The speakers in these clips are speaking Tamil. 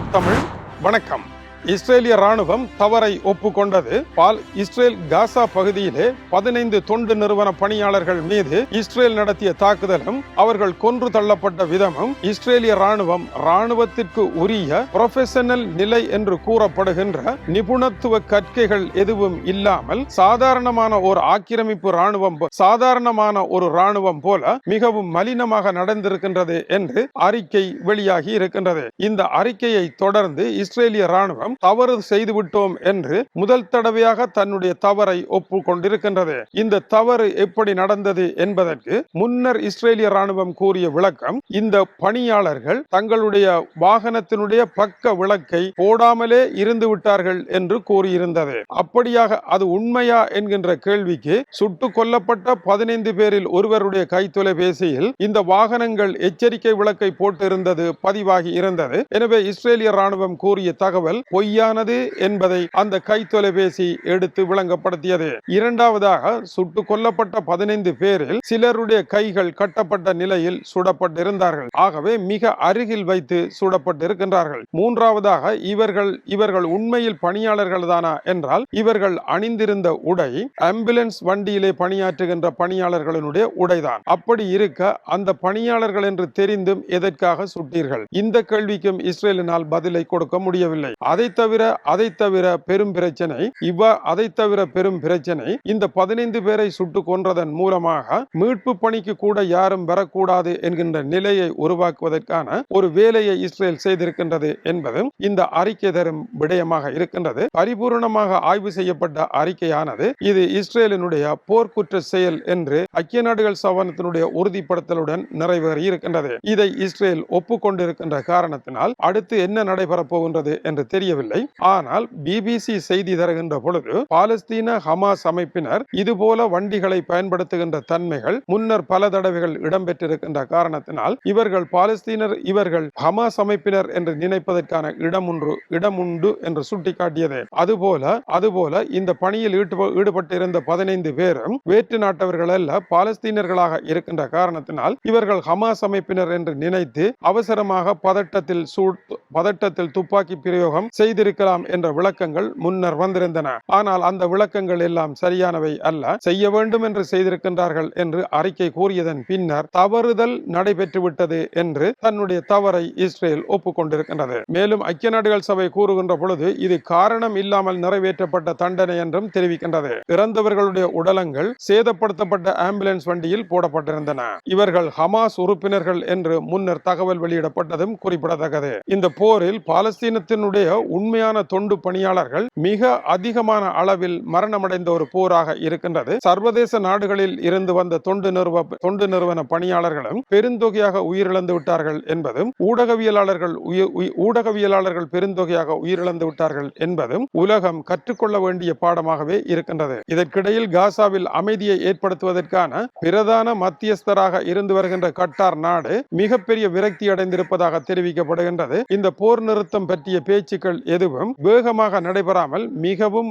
தமிழ். வணக்கம். இஸ்ரேலிய ராணுவம் தவறை ஒப்புக்கொண்டது. பால் இஸ்ரேல் காசா பகுதியிலே பதினைந்து தொண்டு நிறுவன பணியாளர்கள் மீது இஸ்ரேல் நடத்திய தாக்குதலும் அவர்கள் கொன்று தள்ளப்பட்ட விதமும் இஸ்ரேலிய ராணுவம் ராணுவத்திற்கு உரிய ப்ரொஃபஷனல் நிலை என்று கூறப்படுகின்ற நிபுணத்துவ கற்கைகள் எதுவும் இல்லாமல் சாதாரணமான ஒரு ஆக்கிரமிப்பு ராணுவம் சாதாரணமான ஒரு ராணுவம் போல மிகவும் மலினமாக நடந்திருக்கின்றது என்று அறிக்கை வெளியாகி இருக்கின்றது. இந்த அறிக்கையை தொடர்ந்து இஸ்ரேலிய ராணுவம் தவறு செய்து விட்டோம் என்று முதல் தடவையாக தன்னுடைய தவறை ஒப்புக்கொண்டிருக்கின்றது. இந்த தவறு எப்படி நடந்தது என்பதற்கு முன்னர் இஸ்ரேலிய ராணுவம் கூறிய விளக்கம் இந்த பணியாளர்கள் தங்களுடைய வாகனத்தினுடைய பக்க விளக்கை போடாமலே இருந்து விட்டார்கள் என்று கூறியிருந்தது. அப்படியாக அது உண்மையா என்கின்ற கேள்விக்கு சுட்டு கொல்லப்பட்ட பதினைந்து பேரில் ஒருவருடைய கைத்தொலைபேசியில் இந்த வாகனங்கள் எச்சரிக்கை விளக்கை போட்டிருந்தது பதிவாகி இருந்தது. எனவே இஸ்ரேலிய ராணுவம் கூறிய தகவல் பொய் பொய்யானது என்பதை அந்த கைத்தொலைபேசி எடுத்து விளங்கப்படுத்தியது. இரண்டாவதாக சுட்டுக் கொல்லப்பட்ட பதினைந்து பேரில் சிலருடைய கைகள் கட்டப்பட்ட நிலையில் சுடப்பட்டிருந்தார்கள். ஆகவே மிக அருகில் வைத்து சுடப்பட்டிருக்கின்றார்கள். மூன்றாவதாக இவர்கள் இவர்கள் உண்மையில் பணியாளர்கள் தானா என்றால் இவர்கள் அணிந்திருந்த உடை ஆம்புலன்ஸ் வண்டியிலே பணியாற்றுகின்ற பணியாளர்களினுடைய உடைதான். அப்படி இருக்க அந்த பணியாளர்கள் என்று தெரிந்தும் எதற்காக சுட்டீர்கள்? இந்த கேள்விக்கும் இஸ்ரேலினால் பதிலை கொடுக்க முடியவில்லை. அதை தவிர அதை தவிர பெரும் பிரச்சனை. இவ அதை தவிர பெரும் பிரச்சனை. இந்த பதினைந்து பேரை சுட்டு கொன்றதன் மூலமாக மீட்பு பணிக்கு கூட யாரும் வரக்கூடாது என்கின்ற நிலையை உருவாக்குவதற்கான ஒரு வேலையை இஸ்ரேல் செய்திருக்கின்றது என்பதும் இந்த அறிக்கை தரும் விடயமாக இருக்கின்றது. பரிபூரணமாக ஆய்வு செய்யப்பட்ட அறிக்கையானது இது இஸ்ரேலினுடைய போர்க்குற்ற செயல் என்று ஐக்கிய நாடுகள் சவனத்தினுடைய உறுதிப்படுத்தலுடன் நிறைவேறி இருக்கின்றது. இதை இஸ்ரேல் ஒப்புக்கொண்டிருக்கின்ற காரணத்தினால் அடுத்து என்ன நடைபெறப் போகின்றது என்று தெரியவில்லை. தெரியவில்லை ஆனால் பிபிசி செய்தி தருகின்ற பொழுது பாலஸ்தீன ஹமாஸ் அமைப்பினர் இதுபோல வண்டிகளை பயன்படுத்துகின்ற தன்மைகள் முன்னர் பல தடவைகள் இடம்பெற்றிருக்கின்ற காரணத்தினால் இவர்கள் பாலஸ்தீனர் இவர்கள் ஹமாஸ் அமைப்பினர் என்று நினைப்பதற்கான இடம் ஒன்று இடம் உண்டு என்று சுட்டிக்காட்டியது. அதுபோல அதுபோல இந்த பணியில் ஈடுபட்டிருந்த பதினைந்து பேரும் வேற்று நாட்டவர்கள் அல்ல பாலஸ்தீனர்களாக இருக்கின்ற காரணத்தினால் இவர்கள் ஹமாஸ் அமைப்பினர் என்று நினைத்து அவசரமாக பதட்டத்தில் சூட் பதட்டத்தில் துப்பாக்கி பிரயோகம் செய்திருக்கலாம் என்ற விளக்கங்கள் முன்னர் வந்திருந்தன. ஆனால் அந்த விளக்கங்கள் எல்லாம் சரியானவை அல்ல. செய்ய வேண்டும் என்று செய்திருக்கின்றார்கள் என்று அறிக்கை கூறியதன் பின்னர் தவறுதல் நடைபெற்றுவிட்டது என்று தன்னுடைய தவறை இஸ்ரேல் ஒப்புக்கொண்டிருக்கின்றது. மேலும் ஐக்கிய நாடுகள் சபை கூறுகின்ற பொழுது இது காரணம் இல்லாமல் நிறைவேற்றப்பட்ட தண்டனை என்றும் தெரிவிக்கின்றது. இறந்தவர்களுடைய உடலங்கள் சேதப்படுத்தப்பட்ட ஆம்புலன்ஸ் வண்டியில் போடப்பட்டிருந்தன. இவர்கள் ஹமாஸ் உறுப்பினர்கள் என்று முன்னர் தகவல் வெளியிடப்பட்டதும் குறிப்பிடத்தக்கது. இந்த போரில் பாலஸ்தீனத்தினுடைய உண்மையான தொண்டு பணியாளர்கள் மிக அதிகமான அளவில் மரணமடைந்த ஒரு போராக இருக்கின்றது. சர்வதேச நாடுகளில் இருந்து வந்த தொண்டு நிறுவ தொண்டு நிறுவன பணியாளர்களும் பெருந்தொகையாக உயிரிழந்து விட்டார்கள் என்பதும் ஊடகவியலாளர்கள் ஊடகவியலாளர்கள் பெருந்தொகையாக உயிரிழந்து விட்டார்கள் என்பதும் உலகம் கற்றுக்கொள்ள வேண்டிய பாடமாகவே இருக்கின்றது. இதற்கிடையில் காசாவில் அமைதியை ஏற்படுத்துவதற்கான பிரதான மத்தியஸ்தராக இருந்து வருகின்ற கட்டார் நாடு மிகப்பெரிய விரக்தி அடைந்திருப்பதாக தெரிவிக்கப்படுகின்றது. இந்த போர் நிறுத்தம் பற்றிய பேச்சுக்கள் எதுவும் வேகமாக நடைபெறாமல் மிகவும்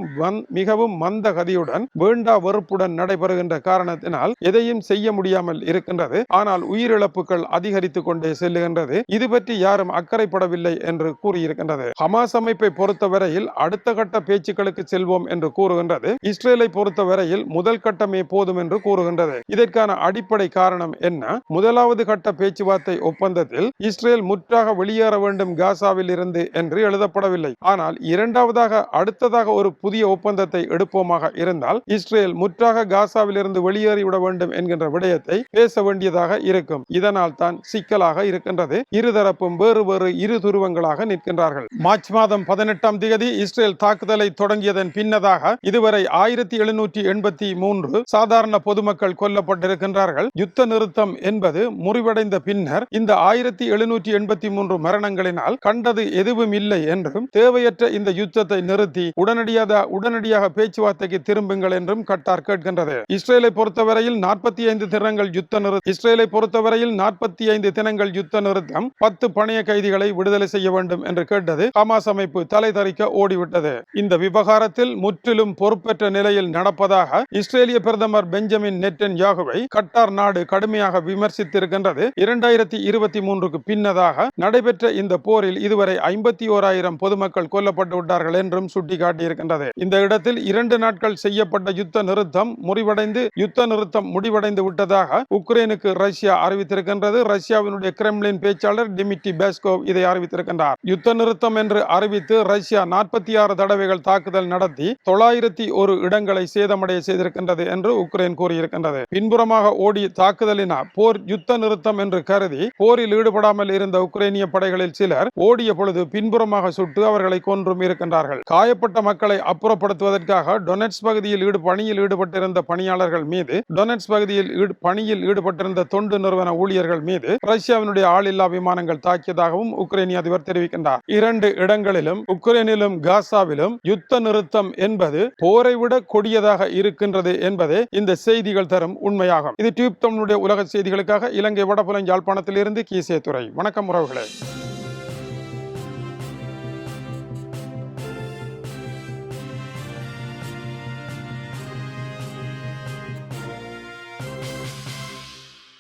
மிகவும் மந்த கதியுடன் வேண்டா வெறுப்புடன் நடைபெறுகின்ற காரணத்தினால் எதையும் செய்ய முடியாமல் இருக்கின்றது. ஆனால் உயிரிழப்புகள் அதிகரித்துக் கொண்டே செல்லுகின்றது. இது பற்றி யாரும் அக்கறைப்படவில்லை என்று கூறியிருக்கின்றது. ஹமாஸ் அமைப்பை பொறுத்தவரையில் அடுத்த கட்ட பேச்சுக்களுக்கு செல்வோம் என்று கூறுகின்றது. இஸ்ரேலை பொறுத்தவரையில் முதல் கட்டமே போதும் என்று கூறுகின்றது. இதற்கான அடிப்படை காரணம் என்ன? முதலாவது கட்ட பேச்சுவார்த்தை ஒப்பந்தத்தில் இஸ்ரேல் முற்றாக வெளியேற வேண்டும் காசாவில் இருந்து என்று எழுதப்படவில்லை. ஆனால் இரண்டாவதாக அடுத்ததாக ஒரு புதிய ஒப்பந்தத்தை எடுப்போமாக இருந்தால் இஸ்ரேல் முற்றாக காசாவில் இருந்து வெளியேறிவிட வேண்டும் என்கின்ற விடயத்தை பேச வேண்டியதாக இருக்கும். இதனால் தான் சிக்கலாக இருக்கின்றது. இருதரப்பும் வேறு வேறு இரு துருவங்களாக நிற்கின்றார்கள். மார்ச் மாதம் பதினெட்டாம் தேதி இஸ்ரேல் தாக்குதலை தொடங்கியதன் பின்னதாக இதுவரை ஆயிரத்தி எழுநூற்றி எண்பத்தி மூன்று சாதாரண பொதுமக்கள் கொல்லப்பட்டிருக்கின்றார்கள். யுத்த நிறுத்தம் என்பது முறிவடைந்த பின்னர் இந்த ஆயிரத்தி எழுநூற்றி எண்பத்தி மூன்று மரணங்களினால் கண்டது எதுவும் இல்லை என்றும் தேவையற்ற இந்த யுத்தத்தை நிறுத்தி உடனடியாக உடனடியாக பேச்சுவார்த்தைக்கு திரும்புங்கள் என்றும் கட்டார் கேட்கின்றது. இஸ்ரேலை பொறுத்தவரையில் நாற்பத்தி ஐந்து தினங்கள் யுத்த நிறுத்தம் இஸ்ரேலை பொறுத்தவரையில் நாற்பத்தி ஐந்து தினங்கள் யுத்த நிறுத்தம் பத்து பணைய கைதிகளை விடுதலை செய்ய வேண்டும் என்று கேட்டது ஹமாஸ் அமைப்பு தலை தரிக்க ஓடிவிட்டது. இந்த விவகாரத்தில் முற்றிலும் பொறுப்பற்ற நிலையில் நடப்பதாக இஸ்ரேலிய பிரதமர் பெஞ்சமின் நெட்டன் யாகுவை கட்டார் நாடு கடுமையாக விமர்சித்திருக்கின்றது. இரண்டாயிரத்தி இருபத்தி மூன்றுக்கு பின்னதாக நடைபெற்ற இந்த போர் போரில் இதுவரை ஐம்பத்தி ஓராயிரம் பொதுமக்கள் கொல்லப்பட்டு விட்டார்கள் என்றும் சுட்டிக்காட்டியிருக்கின்றது. இந்த இடத்தில் இரண்டு நாட்கள் செய்யப்பட்ட யுத்த நிறுத்தம் முறிவடைந்து யுத்த நிறுத்தம் முடிவடைந்து விட்டதாக உக்ரைனுக்கு ரஷ்யா அறிவித்திருக்கின்றது. ரஷ்யாவினுடைய கிரெம்லின் பேச்சாளர் டிமிட்டி பேஸ்கோவ் இதை அறிவித்திருக்கின்றார். யுத்த நிறுத்தம் என்று அறிவித்து ரஷ்யா நாற்பத்தி ஆறு தடவைகள் தாக்குதல் நடத்தி தொள்ளாயிரத்தி ஒரு இடங்களை சேதமடைய செய்திருக்கின்றது என்று உக்ரைன் கூறியிருக்கின்றது. பின்புறமாக ஓடி தாக்குதலினால் போர் யுத்த நிறுத்தம் என்று கருதி போரில் ஈடுபடாமல் இருந்த உக்ரைனிய படைகளில் சிலர் ஓடிய பொழுது பின்புறமாக சுட்டு அவர்களை கொன்றும் இருக்கின்றார்கள். காயப்பட்ட மக்களை அப்புறப்படுத்துவதற்காக டொனெட்ஸ் பகுதியில் ஈடு பணியில் ஈடுபட்டிருந்த பணியாளர்கள் மீது டொனெட்ஸ் பகுதியில் ஈடு- பணியில் ஈடுபட்டிருந்த தொண்டு நிறுவன ஊழியர்கள் மீது ரஷ்யாவினுடைய ஆளில்லா விமானங்கள் தாக்கியதாகவும் உக்ரைனிய அதிபர் தெரிவிக்கின்றார். இரண்டு இடங்களிலும் உக்ரைனிலும் காசாவிலும் யுத்த நிறுத்தம் என்பது போரை விட கொடியதாக இருக்கின்றது என்பதே இந்த செய்திகள் தரும் உண்மையாகும். இது டியூப் தமிழுடைய உலக செய்திகளுக்காக இலங்கை வடபுலம் யாழ்ப்பாணத்திலிருந்து கீசே துறை வணக்கம் உறவுகளே.